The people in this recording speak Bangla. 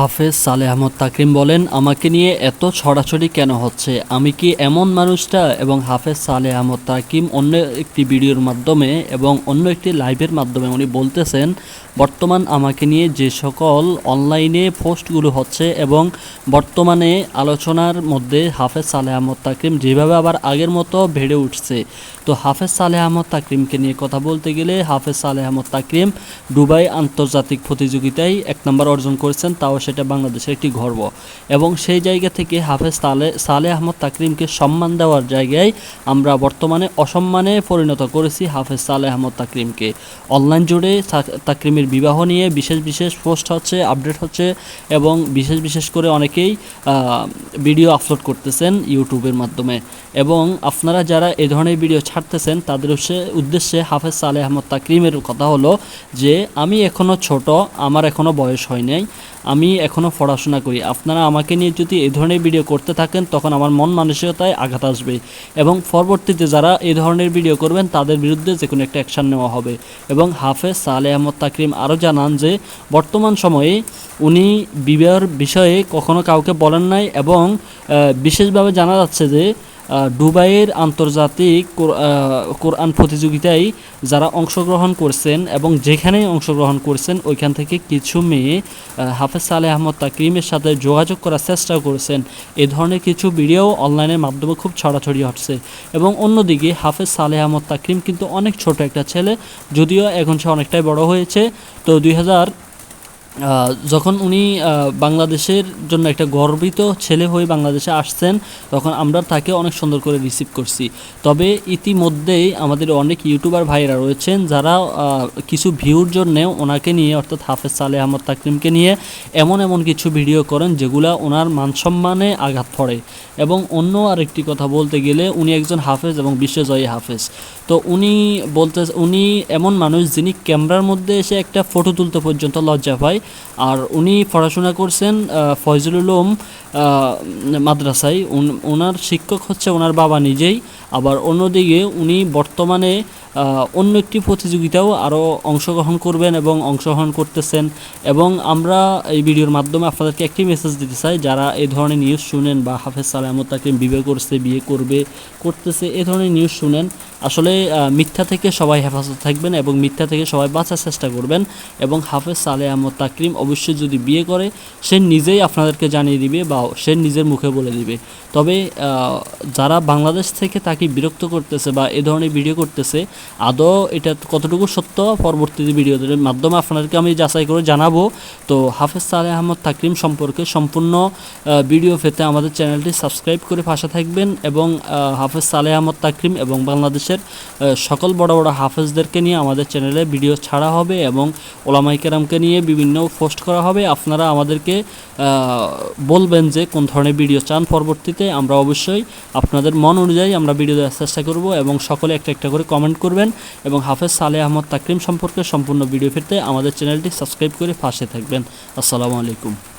হাফেজ সালে আহমদ তাকরিম বলেন, আমাকে নিয়ে এত ছড়াছড়ি কেন হচ্ছে? আমি কি এমন মানুষটা? এবং হাফেজ সালে আহমদ তাকিম অন্য একটি ভিডিওর মাধ্যমে এবং অন্য একটি লাইভের মাধ্যমে উনি বলতেছেন, বর্তমান আমাকে নিয়ে যে সকল অনলাইনে পোস্টগুলো হচ্ছে এবং বর্তমানে আলোচনার মধ্যে হাফেজ সালে আহমদ তাকরিম যেভাবে আবার আগের মতো বেড়ে উঠছে। তো হাফেজ সালে আহমদ তাকরিমকে নিয়ে কথা বলতে গেলে হাফেজ সালে আহমদ তাকরিম দুবাই আন্তর্জাতিক প্রতিযোগিতায় এক নম্বর অর্জন করেছেন, তাও সেটা বাংলাদেশের একটি গর্ব। এবং সেই জায়গা থেকে হাফেজ সালে সালে আহমদ তাকরিমকে সম্মান দেওয়ার জায়গায় আমরা বর্তমানে অসম্মানে পরিণত করেছি হাফেজ সালে আহমদ তাকরিমকে। অনলাইন জুড়ে তাকরিমের বিবাহ নিয়ে বিশেষ বিশেষ পোস্ট হচ্ছে, আপডেট হচ্ছে এবং বিশেষ বিশেষ করে অনেকেই ভিডিও আপলোড করতেছেন ইউটিউবের মাধ্যমে। এবং আপনারা যারা এ ধরনের ভিডিও ছাড়তেছেন, তাদের উদ্দেশ্যে- উদ্দেশ্যে হাফেজ সালে আহমদ তাকরিমের কথা হলো যে, আমি এখনও ছোট, আমার এখনও বয়স হয় নাই, আমি এখনও পড়াশোনা করি। আপনারা আমাকে নিয়ে যদি এই ধরনের ভিডিও করতে থাকেন, তখন আমার মন মানসিকতায় আঘাত আসবে এবং পরবর্তীতে যারা এই ধরনের ভিডিও করবেন, তাদের বিরুদ্ধে যে কোনো একটা অ্যাকশান নেওয়া হবে। এবং হাফেজ সালে আহমদ তাকরিম আরও জানান যে, বর্তমান সময়ে উনি বিবাহের বিষয়ে কখনো কাউকে বলেন নাই এবং বিশেষভাবে জানা যাচ্ছে যে দুবাইয়ের আন্তর্জাতিক কোরআন প্রতিযোগিতায় যারা অংশগ্রহণ করছেন এবং যেখানেই অংশগ্রহণ করছেন, ওইখান থেকে কিছু মেয়ে হাফেজ সালে আহমদ তাকরিমের সাথে যোগাযোগ করার চেষ্টা করেছেন। এ ধরনের কিছু ভিডিও অনলাইনের মাধ্যমে খুব ছড়াছড়ি হচ্ছে এবং অন্যদিকে হাফেজ সালে আহমদ তাকরিম কিন্তু অনেক ছোট একটা ছেলে, যদিও এখন সে অনেকটাই বড় হয়েছে। তো দুই হাজার যখন উনি বাংলাদেশের জন্য একটা গর্বিত ছেলে হয়ে বাংলাদেশে আসছেন, তখন আমরা তাকে অনেক সুন্দর করে রিসিভ করছি। তবে ইতিমধ্যেই আমাদের অনেক ইউটিউবার ভাইরা রয়েছেন, যারা কিছু ভিউর জন্য ওনাকে নিয়ে, অর্থাৎ হাফেজ সালে আহমদ তাকরিমকে নিয়ে এমন এমন কিছু ভিডিও করেন, যেগুলা ওনার মানসম্মানে আঘাত পড়ে। এবং অন্য আরেকটি কথা বলতে গেলে, উনি একজন হাফেজ এবং বিশ্বজয়ী হাফেজ। তো উনি বলতে, উনি এমন মানুষ যিনি ক্যামেরার মধ্যে এসে একটা ফটো তুলতে পর্যন্ত লজ্জা পায় আর উনি পড়াশোনা করছেন ফয়জুল মাদ্রাসায়। ওনার শিক্ষক হচ্ছে ওনার বাবা নিজেই। আবার অন্যদিকে উনি বর্তমানে অন্য একটি প্রতিযোগিতাও আরও অংশগ্রহণ করবেন এবং অংশগ্রহণ করতেছেন। এবং আমরা এই ভিডিওর মাধ্যমে আপনাদেরকে একটি মেসেজ দিতে চাই, যারা এই ধরনের নিউজ শুনেন বা হাফেজ সালামত তাকে বিয়ে করছে, বিয়ে করবে, করতেছে, এ ধরনের নিউজ শুনেন। আসলে মিথ্যা থেকে সবাই হেফাজত থাকবেন এবং মিথ্যা থেকে সবাই বাঁচার চেষ্টা করবেন। এবং হাফেজ সালে আহমদ তাকরিম অবশ্যই যদি বিয়ে করে, সে নিজেই আপনাদেরকে জানিয়ে দিবে বা সে নিজের মুখে বলে দিবে। তবে যারা বাংলাদেশ থেকে তাকে বিরক্ত করতেছে বা এ ধরনের ভিডিও করতেছে, আদৌ এটা কতটুকু সত্য? পরবর্তীতে ভিডিওদের মাধ্যমে আপনাদেরকে আমি যাচাই করে জানাব। তো হাফেজ সালে আহমদ তাকরিম সম্পর্কে সম্পূর্ণ ভিডিও পেতে আমাদের চ্যানেলটি সাবস্ক্রাইব করে পাশে থাকবেন এবং হাফেজ সালে আহমদ তাকরিম এবং বাংলাদেশের সকল বড় বড় হাফেজদেরকে নিয়ে আমাদের চ্যানেলে ভিডিও ছাড়া হবে এবং ওলামাই কেরামকে নিয়ে বিভিন্ন পোস্ট করা হবে। আপনারা আমাদেরকে বলবেন যে কোন ধরনের ভিডিও চান। পরবর্তীতে আমরা অবশ্যই আপনাদের মন অনুযায়ী আমরা ভিডিও দেওয়ার চেষ্টা করব এবং সকলে একটা একটা করে কমেন্ট করবেন এবং হাফেজ সালে আহমদ তাকরিম সম্পর্কে সম্পূর্ণ ভিডিও ফিরতে আমাদের চ্যানেলটি সাবস্ক্রাইব করে পাশে থাকবেন। আসসালামু আলাইকুম।